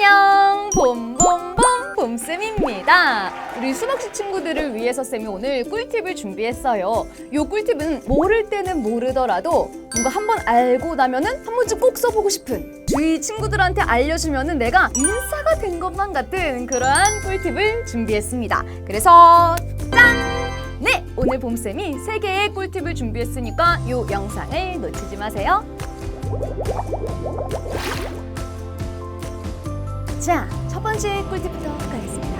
안녕 봄봄봄 봄쌤입니다 우리 수박씨 친구들을 위해서 쌤이 오늘 꿀팁을 준비했어요 요 꿀팁은 모를 때는 모르더라도 뭔가 한번 알고 나면은 한 번쯤 꼭 써보고 싶은 주위 친구들한테 알려주면은 내가 인싸가 된 것만 같은 그러한 꿀팁을 준비했습니다 그래서 짠! 네! 오늘 봄쌤이 세개의 꿀팁을 준비했으니까 요 영상을 놓치지 마세요 자, 첫 번째 꿀팁부터 가겠습니다.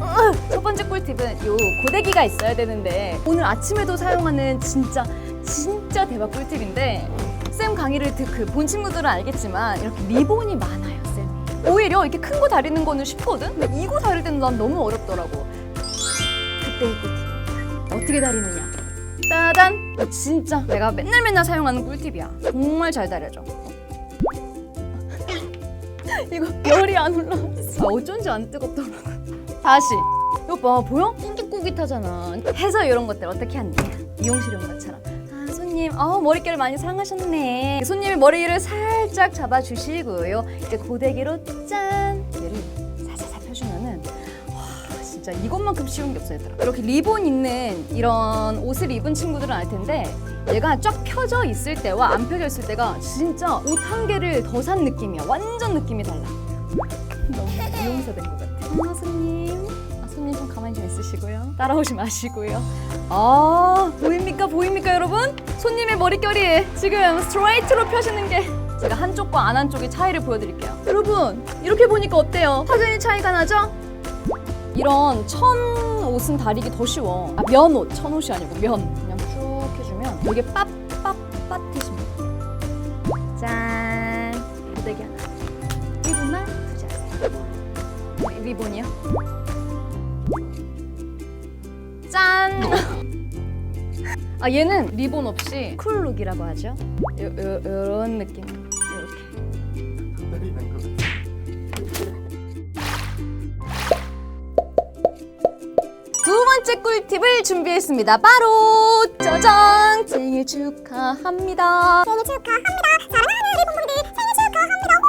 으, 첫 번째 꿀팁은 요 고데기가 있어야 되는데 오늘 아침에도 사용하는 진짜 진짜 대박 꿀팁인데 쌤 강의를 듣그 본 친구들은 알겠지만 이렇게 리본이 많아요, 쌤이. 오히려 이렇게 큰 거 다리는 거는 쉽거든? 근데 이거 다릴 때는 난 너무 어렵더라고. 그때의 꿀팁입니다. 어떻게 다리느냐? 따단! 진짜 내가 맨날 맨날 사용하는 꿀팁이야. 정말 잘 다려져. 이거 열이 안 올라왔어. 아, 어쩐지 안 뜨겁더라고. 다시. 이거 봐, 보여? 꾸깃꾸깃하잖아. 해서 이런 것들 어떻게 하느냐. 미용실 온 것처럼. 아, 손님, 아, 머릿결 많이 상하셨네. 손님이 머리를 살짝 잡아주시고요. 이제 고데기로 짠! 진짜 이것만큼 쉬운 게 없어요, 얘들아. 이렇게 리본 있는 이런 옷을 입은 친구들은 알 텐데 얘가 쫙 펴져 있을 때와 안 펴져 있을 때가 진짜 옷 한 개를 더 산 느낌이야. 완전 느낌이 달라. 너무 미용사 된 것 같아. 아, 손님. 아, 손님 좀 가만히 좀 있으시고요. 따라오지 마시고요. 아, 보입니까? 보입니까, 여러분? 손님의 머릿결이 지금 스트레이트로 펴시는 게 제가 한쪽과 안 한쪽의 차이를 보여드릴게요. 여러분, 이렇게 보니까 어때요? 확연히 차이가 나죠? 이런 천 옷은 다리기 더 쉬워. 아, 면 옷, 천 옷이 아니고 면. 그냥 쭉 해주면 여기 빳빳빳해집니다. 짠. 고데기 하나. 1분만 투자하세요. 어, 이 리본이요? 짠. 아 얘는 리본 없이 쿨룩이라고 하죠. 요, 요, 요런 느낌. 꿀팁을 준비했습니다. 바로 짜잔! 생일 축하합니다. 생일 축하합니다. 사랑하는 봄봄이들 생일 축하합니다.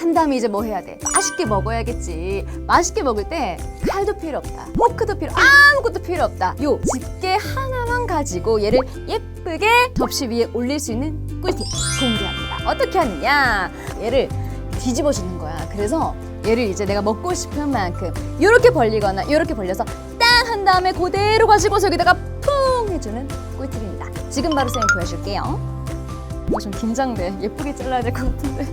한 다음에 이제 뭐 해야 돼? 맛있게 먹어야겠지. 맛있게 먹을 때 칼도 필요 없다. 포크도 필요 아무것도 필요 없다. 요 집게 하나만 가지고 얘를 예쁘게 접시 위에 올릴 수 있는 꿀팁 공개합니다. 어떻게 하느냐? 얘를 뒤집어 주는 거야. 그래서 얘를 이제 내가 먹고 싶은 만큼 이렇게 벌리거나 이렇게 벌려서 딱한 다음에 그대로 가지고서 여기다가 풍 해주는 꿀팁입니다. 지금 바로 쌤이 보여줄게요. 어, 좀 긴장돼. 예쁘게 잘라야 될 것 같은데.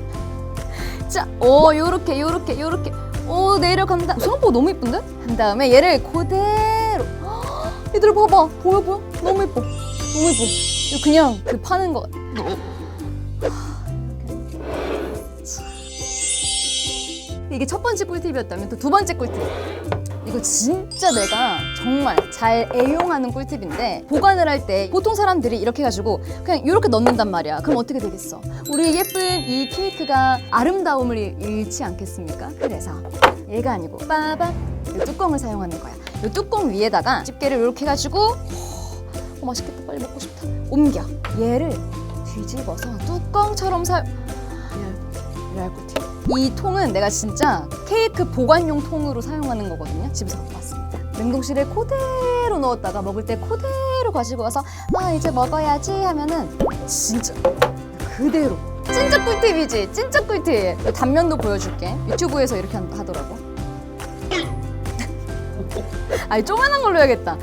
자, 오, 요렇게, 요렇게, 요렇게. 오, 내려간다. 생각보다 너무 이쁜데? 한 다음에 얘를 그대로. 헉, 얘들아, 봐봐. 보여, 보여? 너무 예뻐. 너무 예뻐. 이거 그냥 그 파는 거 같아. 이게 첫 번째 꿀팁이었다면 또 두 번째 꿀팁. 이거 진짜 내가 정말 잘 애용하는 꿀팁인데 보관을 할 때 보통 사람들이 이렇게 해가지고 그냥 이렇게 넣는단 말이야. 그럼 어떻게 되겠어? 우리 예쁜 이 케이크가 아름다움을 잃지 않겠습니까? 그래서 얘가 아니고 빠밤 이 뚜껑을 사용하는 거야. 이 뚜껑 위에다가 집게를 이렇게 해가지고 어, 맛있겠다 빨리 먹고 싶다. 옮겨 얘를 뒤집어서 뚜껑처럼 사. 레알 꿀팁. 이 통은 내가 진짜 케이크 보관용 통으로 사용하는 거거든요. 집에서 갖고 왔습니다. 냉동실에 그대로 넣었다가 먹을 때 그대로 가지고 와서 아 이제 먹어야지 하면은 진짜 그대로 진짜 꿀팁이지 진짜 꿀팁. 이 단면도 보여줄게. 유튜브에서 이렇게 한- 하더라고. 아니 조그만한 걸로 해야겠다.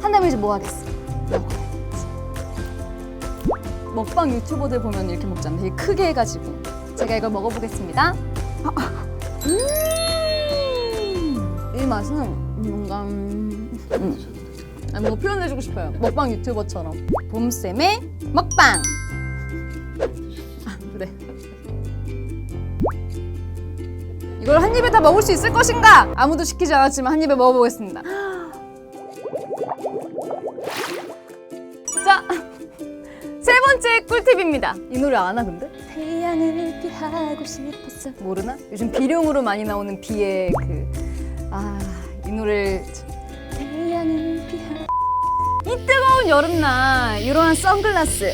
한 다음에 이제 뭐 하겠어 먹방 유튜버들 보면 이렇게 먹잖아 되게 크게 해가지고. 제가 이걸 먹어보겠습니다. 음, 이 맛은 뭔가 음, 음. 아니, 뭔가 표현해주고 싶어요. 먹방 유튜버처럼. 봄쌤의 먹방! 아, 그래. 이걸 한 입에 다 먹을 수 있을 것인가? 아무도 시키지 않았지만 한 입에 먹어보겠습니다. 자 세 번째 꿀팁입니다. 이 노래 아나 근데? 태양을 피하고 싶었어. 모르나? 요즘 비룡으로 많이 나오는 비의 그 아 이 노래를 태양을 피하. 이 뜨거운 여름날 이러한 선글라스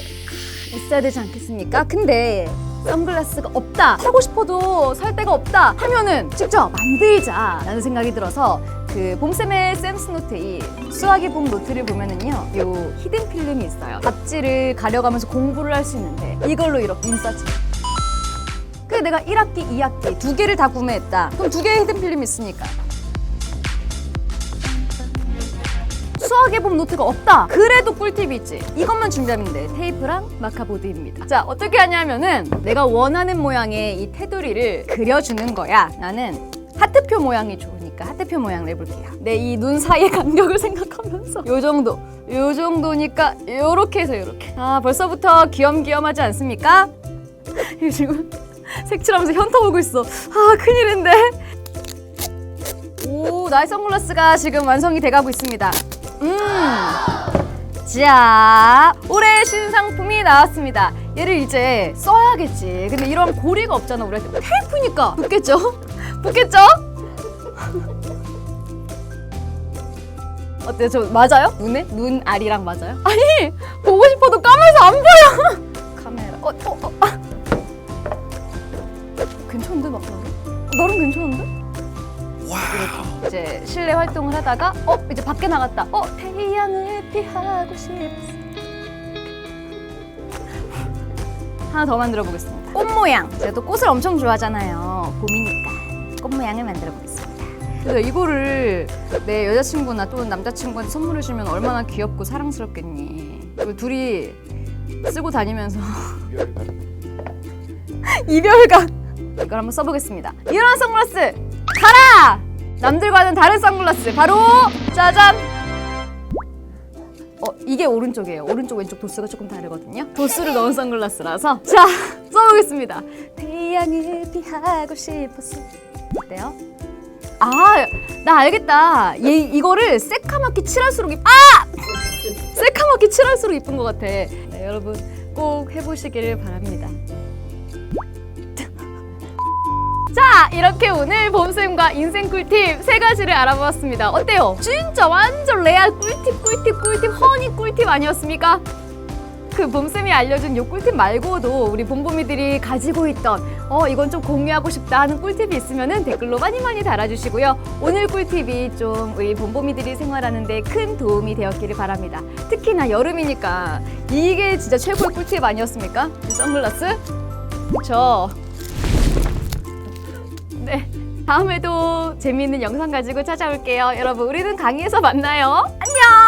있어야 되지 않겠습니까? 근데 선글라스가 없다 사고 싶어도 살 데가 없다 하면은 직접 만들자 라는 생각이 들어서 그 봄쌤의 쌤스 노트 이 수학의 봄 노트를 보면은요 요 히든 필름이 있어요 잡지를 가려가면서 공부를 할 수 있는데 이걸로 이렇게 인싸지 그래 내가 1학기, 2학기 두 개를 다 구매했다 그럼 두 개의 히든 필름이 있으니까 수학의 봄 노트가 없다. 그래도 꿀팁이 있지. 이것만 준비하면 돼. 테이프랑 마카보드입니다. 자, 어떻게 하냐면은 내가 원하는 모양의 이 테두리를 그려주는 거야. 나는 하트표 모양이 좋으니까 하트표 모양을 해볼게요. 내 이 눈 사이의 간격을 생각하면서 요 정도, 요 정도니까 요렇게 해서 요렇게. 아, 벌써부터 귀염귀염하지 않습니까? 이거 지금 색칠하면서 현타 오고 있어. 아, 큰일인데. 오, 나의 선글라스가 지금 완성이 돼가고 있습니다. 음. 자, 올해 신상품이 나왔습니다. 얘를 이제 써야겠지. 근데 이런 고리가 없잖아, 우리한테. 테이프니까 붙겠죠? 붙겠죠? 어때요? 저 맞아요? 눈에? 눈 알이랑 맞아요? 아니, 보고 싶어도 까매서 안 보여. 카메라. 어, 어, 어. 아. 괜찮은데, 막 나름? 나름 괜찮은데? 이렇게 이제 실내 활동을 하다가 어 이제 밖에 나갔다 어 태양을 피하고 싶어 하나 더 만들어 보겠습니다 꽃 모양 제가 또 꽃을 엄청 좋아하잖아요 봄이니까 꽃 모양을 만들어 보겠습니다 그래서 이거를 내 여자친구나 또는 남자친구한테 선물해 주면 얼마나 귀엽고 사랑스럽겠니 이거 둘이 쓰고 다니면서 이별각 이걸 한번 써보겠습니다 이런 선글라스 가라! 남들과는 다른 선글라스 바로 짜잔! 어 이게 오른쪽이에요. 오른쪽 왼쪽 도수가 조금 다르거든요. 도수를 넣은 선글라스라서 자 써보겠습니다. 태양을 피하고 싶었어. 어때요? 아 나 알겠다. 얘 이거를 새카맣게 칠할수록 이- 아 새카맣게 칠할수록 이쁜 것 같아. 네, 여러분 꼭 해보시기를 바랍니다. 자 이렇게 오늘 봄쌤과 인생 꿀팁 세 가지를 알아보았습니다 어때요? 진짜 완전 레알 꿀팁 꿀팁 꿀팁 허니 꿀팁 아니었습니까? 그 봄쌤이 알려준 요 꿀팁 말고도 우리 봄봄이들이 가지고 있던 어 이건 좀 공유하고 싶다 하는 꿀팁이 있으면 댓글로 많이 많이 달아주시고요 오늘 꿀팁이 좀 우리 봄봄이들이 생활하는데 큰 도움이 되었기를 바랍니다 특히나 여름이니까 이게 진짜 최고의 꿀팁 아니었습니까? 이 선글라스? 그쵸 네. 다음에도 재미있는 영상 가지고 찾아올게요. 여러분, 우리는 강의에서 만나요. 안녕!